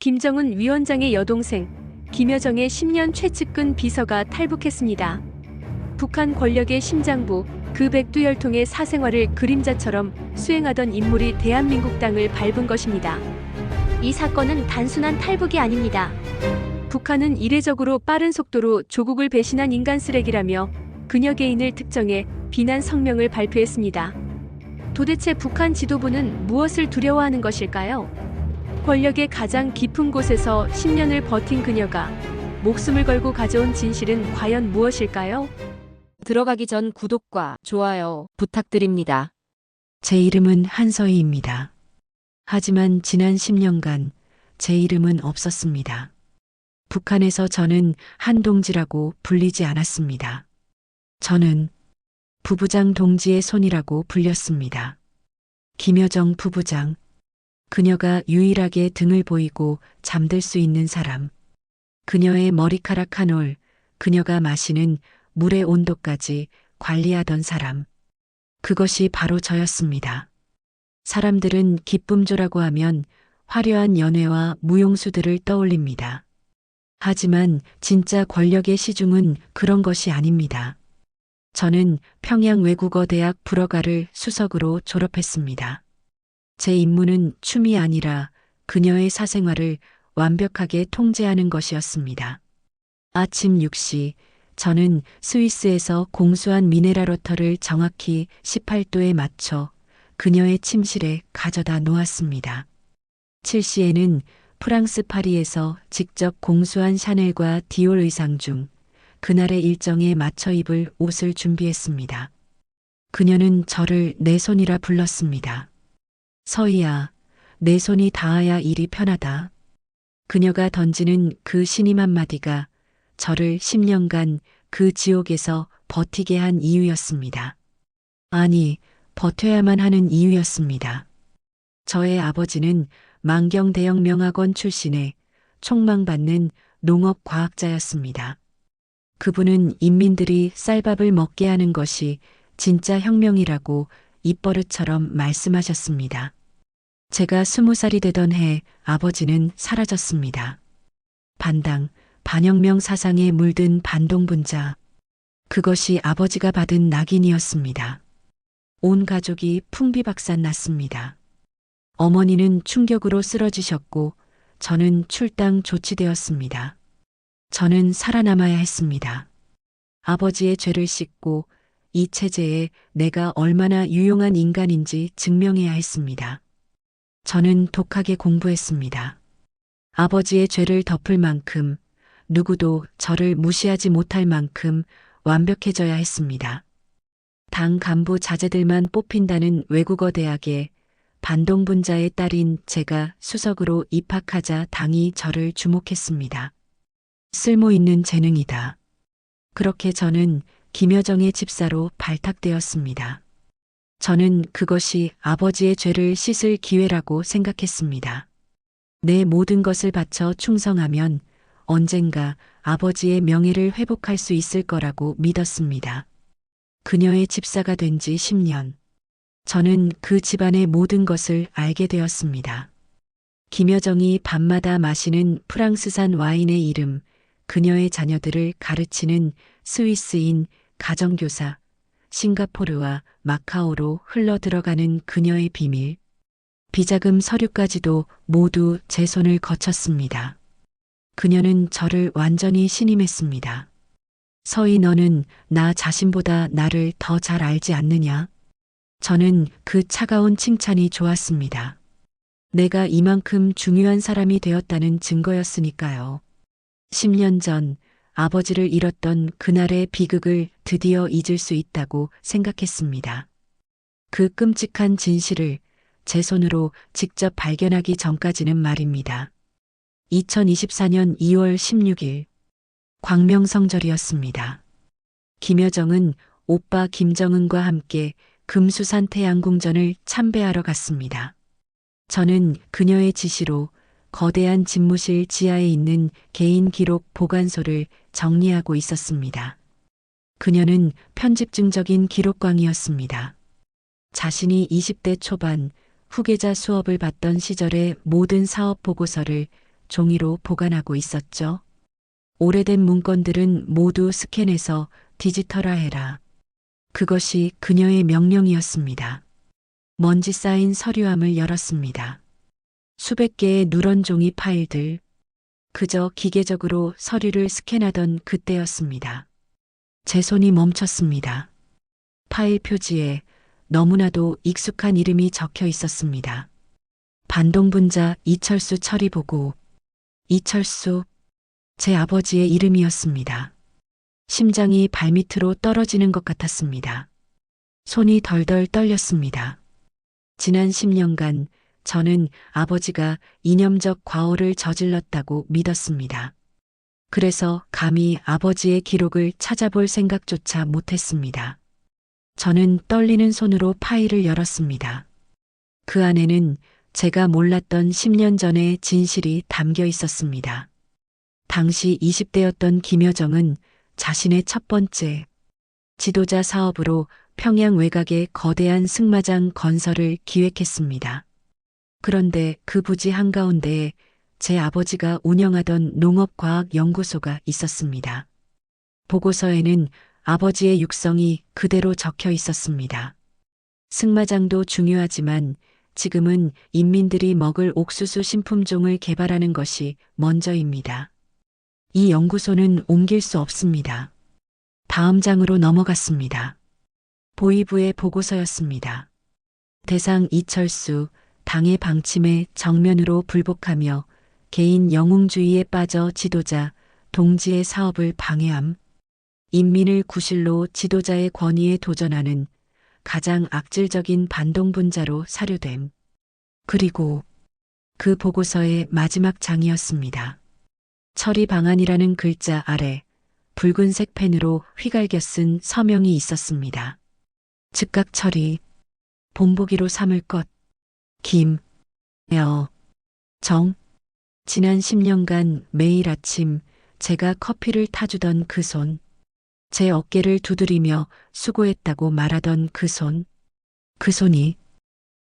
김정은 위원장의 여동생 김여정의 10년 최측근 비서가 탈북했습니다. 북한 권력의 심장부 그 백두혈통의 사생활을 그림자처럼 수행하던 인물이 대한민국 땅을 밟은 것입니다. 이 사건은 단순한 탈북이 아닙니다. 북한은 이례적으로 빠른 속도로 조국을 배신한 인간 쓰레기라며 그녀 개인을 특정해 비난 성명을 발표했습니다. 도대체 북한 지도부는 무엇을 두려워하는 것일까요? 권력의 가장 깊은 곳에서 10년을 버틴 그녀가 목숨을 걸고 가져온 진실은 과연 무엇일까요? 들어가기 전 구독과 좋아요 부탁드립니다. 제 이름은 한서희입니다. 하지만 지난 10년간 제 이름은 없었습니다. 북한에서 저는 한동지라고 불리지 않았습니다. 저는 부부장 동지의 손이라고 불렸습니다. 김여정 부부장. 그녀가 유일하게 등을 보이고 잠들 수 있는 사람. 그녀의 머리카락 한 올, 그녀가 마시는 물의 온도까지 관리하던 사람. 그것이 바로 저였습니다. 사람들은 기쁨조라고 하면 화려한 연회와 무용수들을 떠올립니다. 하지만 진짜 권력의 시중은 그런 것이 아닙니다. 저는 평양 외국어 대학 불어가를 수석으로 졸업했습니다. 제 임무는 춤이 아니라 그녀의 사생활을 완벽하게 통제하는 것이었습니다. 아침 6시 저는 스위스에서 공수한 미네랄 워터를 정확히 18도에 맞춰 그녀의 침실에 가져다 놓았습니다. 7시에는 프랑스 파리에서 직접 공수한 샤넬과 디올 의상 중 그날의 일정에 맞춰 입을 옷을 준비했습니다. 그녀는 저를 내 손이라 불렀습니다. 서희야, 내 손이 닿아야 일이 편하다. 그녀가 던지는 그 신임 한마디가 저를 10년간 그 지옥에서 버티게 한 이유였습니다. 아니, 버텨야만 하는 이유였습니다. 저의 아버지는 만경대형 명학원 출신의 촉망받는 농업과학자였습니다. 그분은 인민들이 쌀밥을 먹게 하는 것이 진짜 혁명이라고 입버릇처럼 말씀하셨습니다. 제가 스무 살이 되던 해 아버지는 사라졌습니다. 반당, 반혁명 사상에 물든 반동분자. 그것이 아버지가 받은 낙인이었습니다. 온 가족이 풍비박산 났습니다. 어머니는 충격으로 쓰러지셨고 저는 출당 조치되었습니다. 저는 살아남아야 했습니다. 아버지의 죄를 씻고 이 체제에 내가 얼마나 유용한 인간인지 증명해야 했습니다. 저는 독하게 공부했습니다. 아버지의 죄를 덮을 만큼 누구도 저를 무시하지 못할 만큼 완벽해져야 했습니다. 당 간부 자제들만 뽑힌다는 외국어 대학에 반동분자의 딸인 제가 수석으로 입학하자 당이 저를 주목했습니다. 쓸모 있는 재능이다. 그렇게 저는 김여정의 집사로 발탁되었습니다. 저는 그것이 아버지의 죄를 씻을 기회라고 생각했습니다. 내 모든 것을 바쳐 충성하면 언젠가 아버지의 명예를 회복할 수 있을 거라고 믿었습니다. 그녀의 집사가 된 지 10년. 저는 그 집안의 모든 것을 알게 되었습니다. 김여정이 밤마다 마시는 프랑스산 와인의 이름, 그녀의 자녀들을 가르치는 스위스인 가정교사, 싱가포르와 마카오로 흘러 들어가는 그녀의 비밀, 비자금 서류까지도 모두 제 손을 거쳤습니다. 그녀는 저를 완전히 신임했습니다. 서희 너는 나 자신보다 나를 더 잘 알지 않느냐? 저는 그 차가운 칭찬이 좋았습니다. 내가 이만큼 중요한 사람이 되었다는 증거였으니까요. 10년 전 아버지를 잃었던 그날의 비극을 드디어 잊을 수 있다고 생각했습니다. 그 끔찍한 진실을 제 손으로 직접 발견하기 전까지는 말입니다. 2024년 2월 16일 광명성절이었습니다. 김여정은 오빠 김정은과 함께 금수산 태양궁전을 참배하러 갔습니다. 저는 그녀의 지시로 거대한 집무실 지하에 있는 개인 기록 보관소를 정리하고 있었습니다. 그녀는 편집증적인 기록광이었습니다. 자신이 20대 초반 후계자 수업을 받던 시절의 모든 사업 보고서를 종이로 보관하고 있었죠. 오래된 문건들은 모두 스캔해서 디지털화해라. 그것이 그녀의 명령이었습니다. 먼지 쌓인 서류함을 열었습니다. 수백 개의 누런 종이 파일들. 그저 기계적으로 서류를 스캔하던 그때였습니다. 제 손이 멈췄습니다. 파일 표지에 너무나도 익숙한 이름이 적혀 있었습니다. 반동분자 이철수 처리보고. 이철수, 제 아버지의 이름이었습니다. 심장이 발밑으로 떨어지는 것 같았습니다. 손이 덜덜 떨렸습니다. 지난 10년간 저는 아버지가 이념적 과오를 저질렀다고 믿었습니다. 그래서 감히 아버지의 기록을 찾아볼 생각조차 못했습니다. 저는 떨리는 손으로 파일을 열었습니다. 그 안에는 제가 몰랐던 10년 전의 진실이 담겨 있었습니다. 당시 20대였던 김여정은 자신의 첫 번째 지도자 사업으로 평양 외곽에 거대한 승마장 건설을 기획했습니다. 그런데 그 부지 한가운데에 제 아버지가 운영하던 농업과학연구소가 있었습니다. 보고서에는 아버지의 육성이 그대로 적혀 있었습니다. 승마장도 중요하지만 지금은 인민들이 먹을 옥수수 신품종을 개발하는 것이 먼저입니다. 이 연구소는 옮길 수 없습니다. 다음 장으로 넘어갔습니다. 보이부의 보고서였습니다. 대상 이철수, 당의 방침에 정면으로 불복하며 개인 영웅주의에 빠져 지도자, 동지의 사업을 방해함, 인민을 구실로 지도자의 권위에 도전하는 가장 악질적인 반동분자로 사료됨. 그리고 그 보고서의 마지막 장이었습니다. 처리 방안이라는 글자 아래 붉은색 펜으로 휘갈겨 쓴 서명이 있었습니다. 즉각 처리, 본보기로 삼을 것, 김, 여, 정. 지난 10년간 매일 아침 제가 커피를 타주던 그 손, 제 어깨를 두드리며 수고했다고 말하던 그 손, 그 손이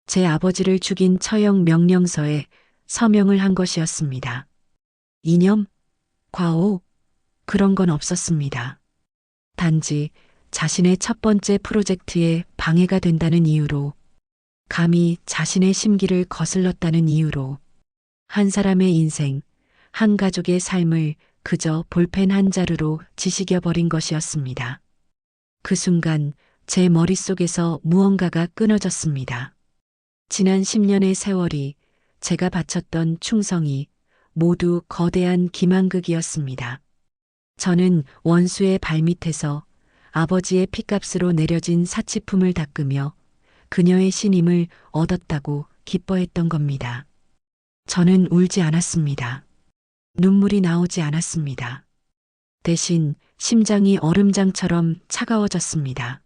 제 아버지를 죽인 처형 명령서에 서명을 한 것이었습니다. 이념, 과오, 그런 건 없었습니다. 단지 자신의 첫 번째 프로젝트에 방해가 된다는 이유로, 감히 자신의 심기를 거슬렀다는 이유로, 한 사람의 인생, 한 가족의 삶을 그저 볼펜 한 자루로 지식여버린 것이었습니다. 그 순간 제 머릿속에서 무언가가 끊어졌습니다. 지난 10년의 세월이 제가 바쳤던 충성이 모두 거대한 기만극이었습니다. 저는 원수의 발밑에서 아버지의 피값으로 내려진 사치품을 닦으며 그녀의 신임을 얻었다고 기뻐했던 겁니다. 저는 울지 않았습니다. 눈물이 나오지 않았습니다. 대신 심장이 얼음장처럼 차가워졌습니다.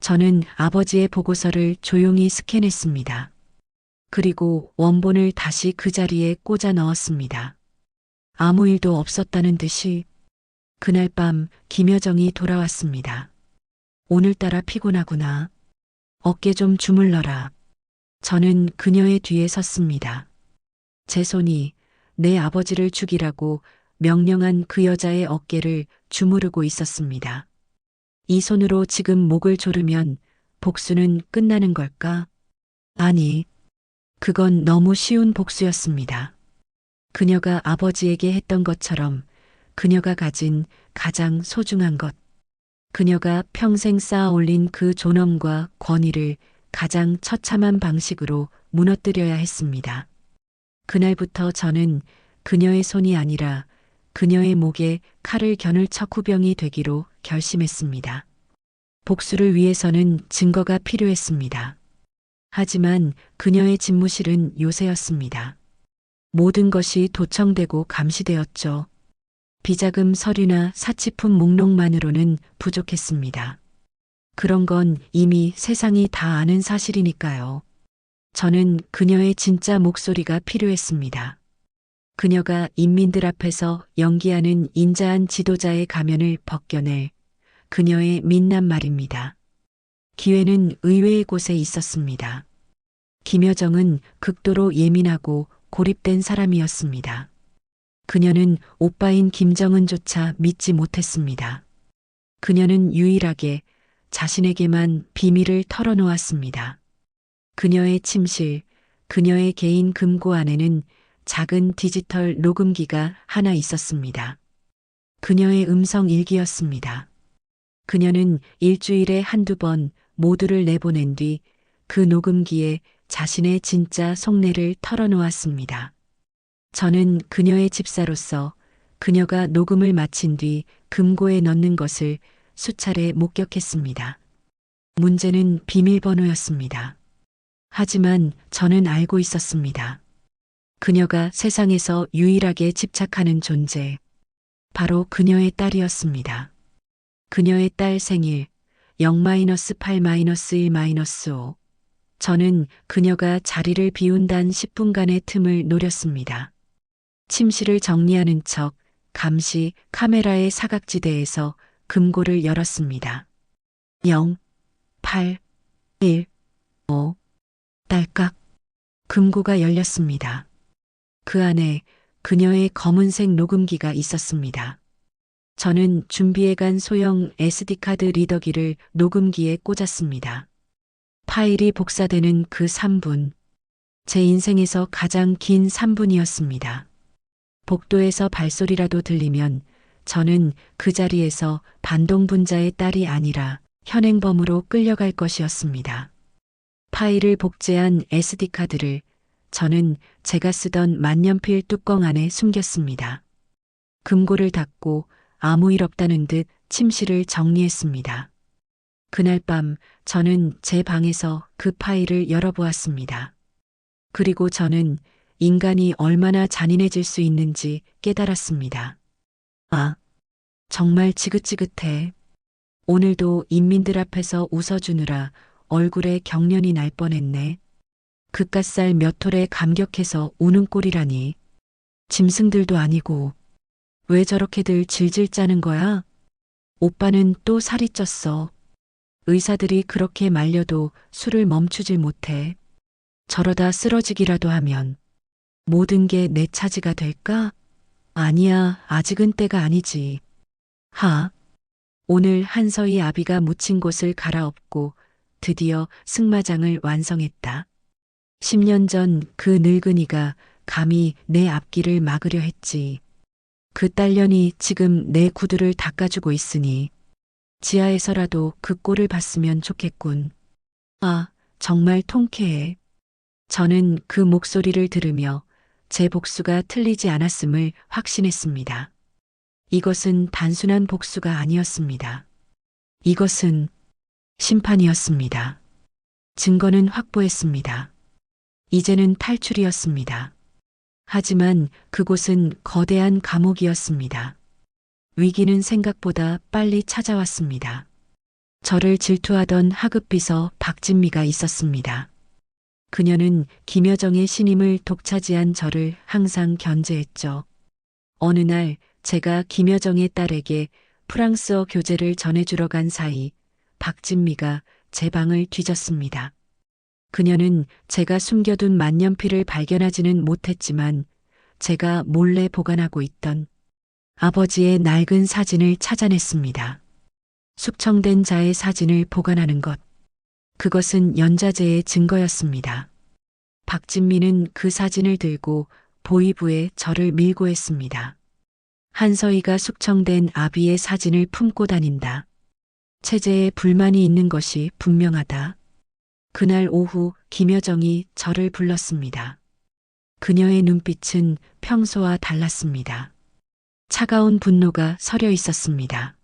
저는 아버지의 보고서를 조용히 스캔했습니다. 그리고 원본을 다시 그 자리에 꽂아 넣었습니다. 아무 일도 없었다는 듯이 그날 밤 김여정이 돌아왔습니다. 오늘따라 피곤하구나. 어깨 좀 주물러라. 저는 그녀의 뒤에 섰습니다. 제 손이 내 아버지를 죽이라고 명령한 그 여자의 어깨를 주무르고 있었습니다. 이 손으로 지금 목을 조르면 복수는 끝나는 걸까? 아니, 그건 너무 쉬운 복수였습니다. 그녀가 아버지에게 했던 것처럼 그녀가 가진 가장 소중한 것, 그녀가 평생 쌓아 올린 그 존엄과 권위를 가장 처참한 방식으로 무너뜨려야 했습니다. 그날부터 저는 그녀의 손이 아니라 그녀의 목에 칼을 겨눌 척후병이 되기로 결심했습니다. 복수를 위해서는 증거가 필요했습니다. 하지만 그녀의 집무실은 요새였습니다. 모든 것이 도청되고 감시되었죠. 비자금 서류나 사치품 목록만으로는 부족했습니다. 그런 건 이미 세상이 다 아는 사실이니까요. 저는 그녀의 진짜 목소리가 필요했습니다. 그녀가 인민들 앞에서 연기하는 인자한 지도자의 가면을 벗겨낼 그녀의 민낯 말입니다. 기회는 의외의 곳에 있었습니다. 김여정은 극도로 예민하고 고립된 사람이었습니다. 그녀는 오빠인 김정은조차 믿지 못했습니다. 그녀는 유일하게 자신에게만 비밀을 털어놓았습니다. 그녀의 침실, 그녀의 개인 금고 안에는 작은 디지털 녹음기가 하나 있었습니다. 그녀의 음성 일기였습니다. 그녀는 일주일에 한두 번 모두를 내보낸 뒤 그 녹음기에 자신의 진짜 속내를 털어놓았습니다. 저는 그녀의 집사로서 그녀가 녹음을 마친 뒤 금고에 넣는 것을 수차례 목격했습니다. 문제는 비밀번호였습니다. 하지만 저는 알고 있었습니다. 그녀가 세상에서 유일하게 집착하는 존재, 바로 그녀의 딸이었습니다. 그녀의 딸 생일 0-8-1-5 저는 그녀가 자리를 비운 단 10분간의 틈을 노렸습니다. 침실을 정리하는 척 감시 카메라의 사각지대에서 금고를 열었습니다. 0, 8, 1, 5. 딸깍. 금고가 열렸습니다. 그 안에 그녀의 검은색 녹음기가 있었습니다. 저는 준비해간 소형 SD카드 리더기를 녹음기에 꽂았습니다. 파일이 복사되는 그 3분. 제 인생에서 가장 긴 3분이었습니다. 복도에서 발소리라도 들리면 저는 그 자리에서 반동분자의 딸이 아니라 현행범으로 끌려갈 것이었습니다. 파일을 복제한 SD카드를 저는 제가 쓰던 만년필 뚜껑 안에 숨겼습니다. 금고를 닫고 아무 일 없다는 듯 침실을 정리했습니다. 그날 밤 저는 제 방에서 그 파일을 열어보았습니다. 그리고 저는 인간이 얼마나 잔인해질 수 있는지 깨달았습니다. 아, 정말 지긋지긋해. 오늘도 인민들 앞에서 웃어주느라 얼굴에 경련이 날 뻔했네. 그깟살 몇 톨에 감격해서 우는 꼴이라니. 짐승들도 아니고. 왜 저렇게들 질질 짜는 거야? 오빠는 또 살이 쪘어. 의사들이 그렇게 말려도 술을 멈추질 못해. 저러다 쓰러지기라도 하면 모든 게 내 차지가 될까? 아니야, 아직은 때가 아니지. 하. 오늘 한서희 아비가 묻힌 곳을 갈아엎고 드디어 승마장을 완성했다. 10년 전 그 늙은이가 감히 내 앞길을 막으려 했지. 그 딸년이 지금 내 구두를 닦아주고 있으니 지하에서라도 그 꼴을 봤으면 좋겠군. 아, 정말 통쾌해. 저는 그 목소리를 들으며 제 복수가 틀리지 않았음을 확신했습니다. 이것은 단순한 복수가 아니었습니다. 이것은 심판이었습니다. 증거는 확보했습니다. 이제는 탈출이었습니다. 하지만 그곳은 거대한 감옥이었습니다. 위기는 생각보다 빨리 찾아왔습니다. 저를 질투하던 하급 비서 박진미가 있었습니다. 그녀는 김여정의 신임을 독차지한 저를 항상 견제했죠. 어느 날 제가 김여정의 딸에게 프랑스어 교재를 전해주러 간 사이 박진미가 제 방을 뒤졌습니다. 그녀는 제가 숨겨둔 만년필을 발견하지는 못했지만 제가 몰래 보관하고 있던 아버지의 낡은 사진을 찾아냈습니다. 숙청된 자의 사진을 보관하는 것. 그것은 연좌제의 증거였습니다. 박진미는 그 사진을 들고 보이부에 저를 밀고 했습니다. 한서희가 숙청된 아비의 사진을 품고 다닌다. 체제에 불만이 있는 것이 분명하다. 그날 오후 김여정이 저를 불렀습니다. 그녀의 눈빛은 평소와 달랐습니다. 차가운 분노가 서려 있었습니다.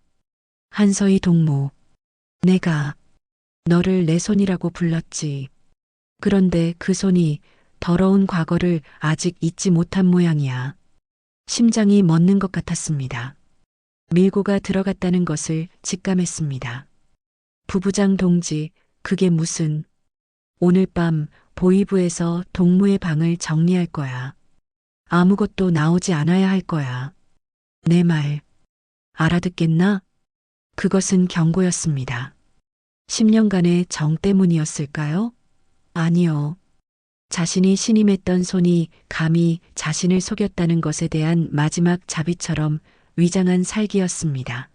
한서희 동무, 내가 너를 내 손이라고 불렀지. 그런데 그 손이 더러운 과거를 아직 잊지 못한 모양이야. 심장이 멎는 것 같았습니다. 밀고가 들어갔다는 것을 직감했습니다. 부부장 동지, 그게 무슨 오늘 밤 보이부에서 동무의 방을 정리할 거야. 아무것도 나오지 않아야 할 거야. 내 말, 알아듣겠나? 그것은 경고였습니다. 10년간의 정 때문이었을까요? 아니요. 자신이 신임했던 손이 감히 자신을 속였다는 것에 대한 마지막 자비처럼 위장한 살기였습니다.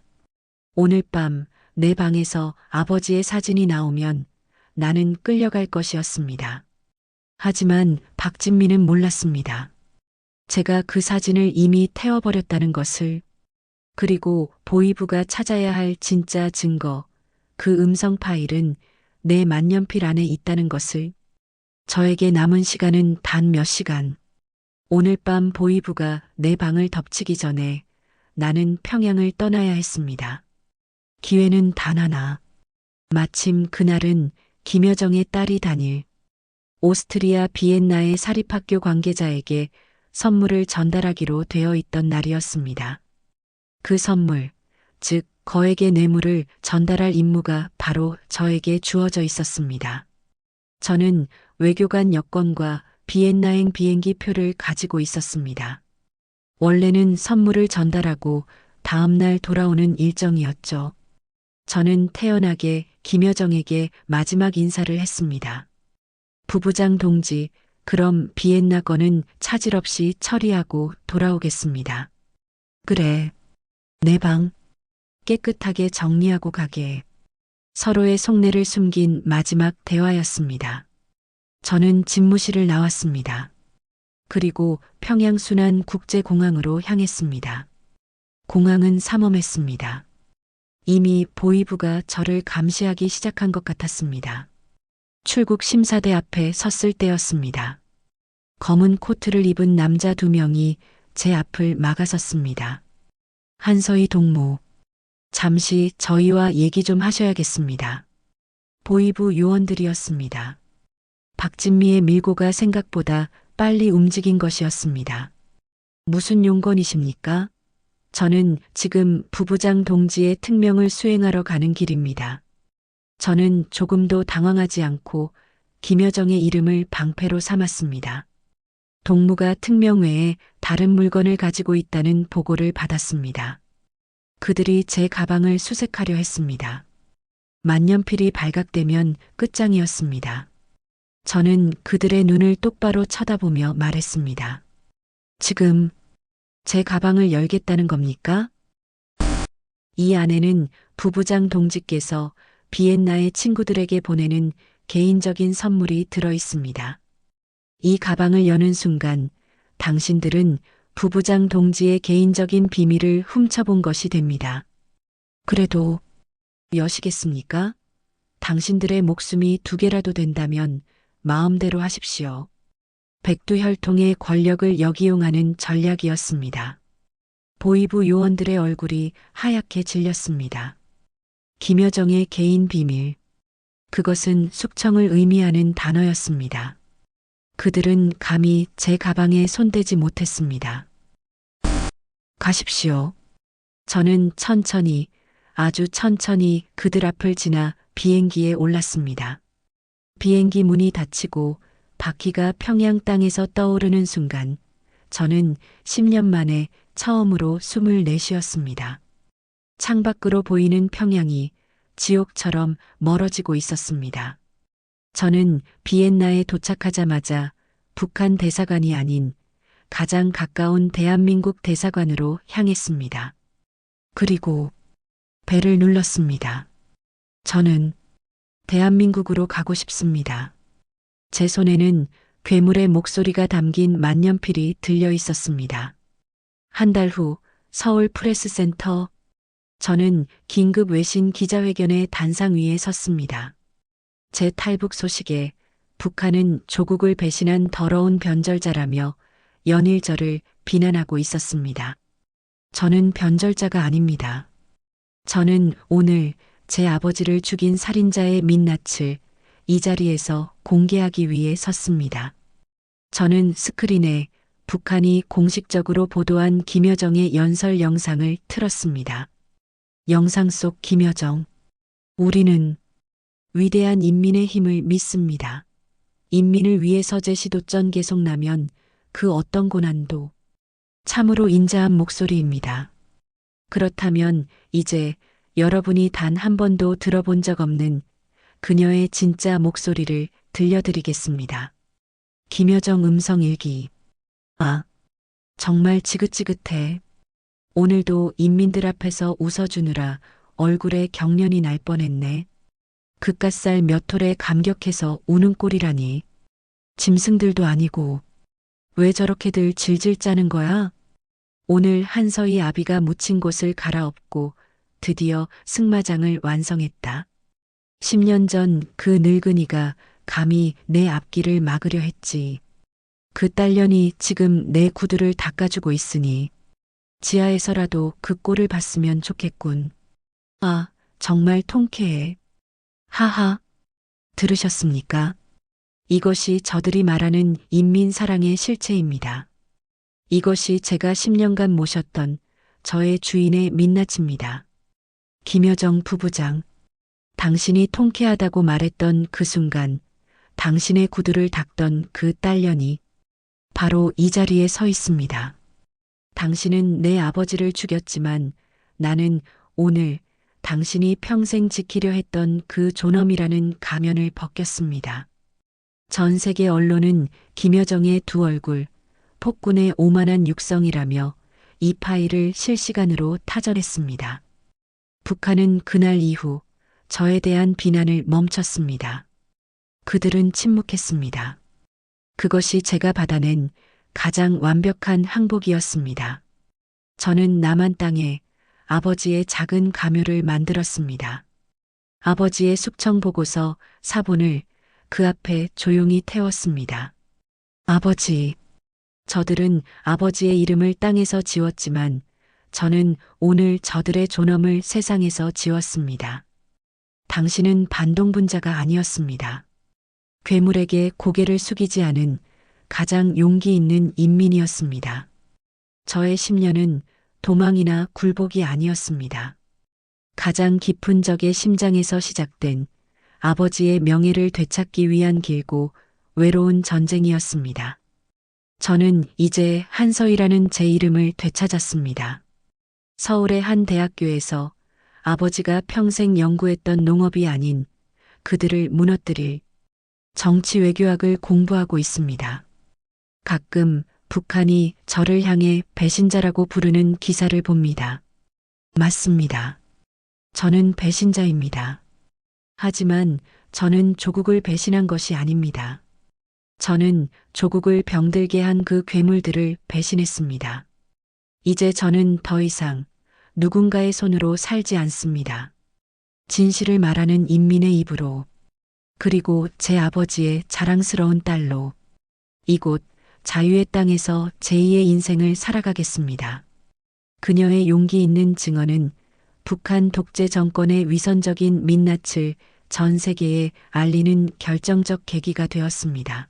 오늘 밤 내 방에서 아버지의 사진이 나오면 나는 끌려갈 것이었습니다. 하지만 박진미는 몰랐습니다. 제가 그 사진을 이미 태워버렸다는 것을 그리고 보이부가 찾아야 할 진짜 증거, 그 음성 파일은 내 만년필 안에 있다는 것을 저에게 남은 시간은 단 몇 시간. 오늘 밤 보이부가 내 방을 덮치기 전에 나는 평양을 떠나야 했습니다. 기회는 단 하나. 마침 그날은 김여정의 딸이 다닐 오스트리아 비엔나의 사립학교 관계자에게 선물을 전달하기로 되어 있던 날이었습니다. 그 선물, 즉 거액의 뇌물을 전달할 임무가 바로 저에게 주어져 있었습니다. 저는 외교관 여권과 비엔나행 비행기 표를 가지고 있었습니다. 원래는 선물을 전달하고 다음날 돌아오는 일정이었죠. 저는 태연하게 김여정에게 마지막 인사를 했습니다. 부부장 동지, 그럼 비엔나 건은 차질 없이 처리하고 돌아오겠습니다. 그래. 내 방. 깨끗하게 정리하고 가게. 서로의 속내를 숨긴 마지막 대화였습니다. 저는 집무실을 나왔습니다. 그리고 평양 순안 국제공항으로 향했습니다. 공항은 삼엄했습니다. 이미 보이부가 저를 감시하기 시작한 것 같았습니다. 출국 심사대 앞에 섰을 때였습니다. 검은 코트를 입은 남자 두 명이 제 앞을 막아섰습니다. 한서희 동무. 잠시 저희와 얘기 좀 하셔야겠습니다. 보이부 요원들이었습니다. 박진미의 밀고가 생각보다 빨리 움직인 것이었습니다. 무슨 용건이십니까? 저는 지금 부부장 동지의 특명을 수행하러 가는 길입니다. 저는 조금도 당황하지 않고 김여정의 이름을 방패로 삼았습니다. 동무가 특명 외에 다른 물건을 가지고 있다는 보고를 받았습니다. 그들이 제 가방을 수색하려 했습니다. 만년필이 발각되면 끝장이었습니다. 저는 그들의 눈을 똑바로 쳐다보며 말했습니다. 지금 제 가방을 열겠다는 겁니까? 이 안에는 부부장 동지께서 비엔나의 친구들에게 보내는 개인적인 선물이 들어 있습니다. 이 가방을 여는 순간 당신들은 부부장 동지의 개인적인 비밀을 훔쳐본 것이 됩니다. 그래도 여시겠습니까? 당신들의 목숨이 두 개라도 된다면 마음대로 하십시오. 백두혈통의 권력을 역이용하는 전략이었습니다. 보이부 요원들의 얼굴이 하얗게 질렸습니다. 김여정의 개인 비밀. 그것은 숙청을 의미하는 단어였습니다. 그들은 감히 제 가방에 손대지 못했습니다. 가십시오. 저는 천천히, 아주 천천히 그들 앞을 지나 비행기에 올랐습니다. 비행기 문이 닫히고 바퀴가 평양 땅에서 떠오르는 순간 저는 10년 만에 처음으로 숨을 내쉬었습니다. 창밖으로 보이는 평양이 지옥처럼 멀어지고 있었습니다. 저는 비엔나에 도착하자마자 북한 대사관이 아닌 가장 가까운 대한민국 대사관으로 향했습니다. 그리고 배를 눌렀습니다. 저는 대한민국으로 가고 싶습니다. 제 손에는 괴물의 목소리가 담긴 만년필이 들려 있었습니다. 한 달 후 서울 프레스센터 저는 긴급 외신 기자회견의 단상 위에 섰습니다. 제 탈북 소식에 북한은 조국을 배신한 더러운 변절자라며 연일 저를 비난하고 있었습니다. 저는 변절자가 아닙니다. 저는 오늘 제 아버지를 죽인 살인자의 민낯을 이 자리에서 공개하기 위해 섰습니다. 저는 스크린에 북한이 공식적으로 보도한 김여정의 연설 영상을 틀었습니다. 영상 속 김여정. 우리는 위대한 인민의 힘을 믿습니다. 인민을 위해서 제시도전 계속 나면 그 어떤 고난도 참으로 인자한 목소리입니다. 그렇다면 이제 여러분이 단 한 번도 들어본 적 없는 그녀의 진짜 목소리를 들려드리겠습니다. 김여정 음성 일기. 아, 정말 지긋지긋해. 오늘도 인민들 앞에서 웃어주느라 얼굴에 경련이 날 뻔했네. 그깟살 몇 톨에 감격해서 우는 꼴이라니. 짐승들도 아니고. 왜 저렇게들 질질 짜는 거야? 오늘 한서희 아비가 묻힌 곳을 갈아엎고 드디어 승마장을 완성했다. 10년 전 그 늙은이가 감히 내 앞길을 막으려 했지. 그 딸년이 지금 내 구두를 닦아주고 있으니 지하에서라도 그 꼴을 봤으면 좋겠군. 아, 정말 통쾌해. 하하. 들으셨습니까? 이것이 저들이 말하는 인민 사랑의 실체입니다. 이것이 제가 10년간 모셨던 저의 주인의 민낯입니다. 김여정 부부장. 당신이 통쾌하다고 말했던 그 순간 당신의 구두를 닦던 그 딸년이 바로 이 자리에 서 있습니다. 당신은 내 아버지를 죽였지만 나는 오늘 당신이 평생 지키려 했던 그 존엄이라는 가면을 벗겼습니다. 전 세계 언론은 김여정의 두 얼굴, 폭군의 오만한 육성이라며 이 파일을 실시간으로 타전했습니다. 북한은 그날 이후 저에 대한 비난을 멈췄습니다. 그들은 침묵했습니다. 그것이 제가 받아낸 가장 완벽한 항복이었습니다. 저는 남한 땅에 아버지의 작은 가묘를 만들었습니다. 아버지의 숙청 보고서 사본을 그 앞에 조용히 태웠습니다. 아버지. 저들은 아버지의 이름을 땅에서 지웠지만 저는 오늘 저들의 존엄을 세상에서 지웠습니다. 당신은 반동분자가 아니었습니다. 괴물에게 고개를 숙이지 않은 가장 용기 있는 인민이었습니다. 저의 10년은 도망이나 굴복이 아니었습니다. 가장 깊은 적의 심장에서 시작된 아버지의 명예를 되찾기 위한 길고 외로운 전쟁이었습니다. 저는 이제 한서희라는 제 이름을 되찾았습니다. 서울의 한 대학교에서 아버지가 평생 연구했던 농업이 아닌 그들을 무너뜨릴 정치 외교학을 공부하고 있습니다. 가끔 북한이 저를 향해 배신자라고 부르는 기사를 봅니다. 맞습니다. 저는 배신자입니다. 하지만 저는 조국을 배신한 것이 아닙니다. 저는 조국을 병들게 한 그 괴물들을 배신했습니다. 이제 저는 더 이상 누군가의 손으로 살지 않습니다. 진실을 말하는 인민의 입으로, 그리고 제 아버지의 자랑스러운 딸로, 이곳 자유의 땅에서 제2의 인생을 살아가겠습니다. 그녀의 용기 있는 증언은 북한 독재 정권의 위선적인 민낯을 전 세계에 알리는 결정적 계기가 되었습니다.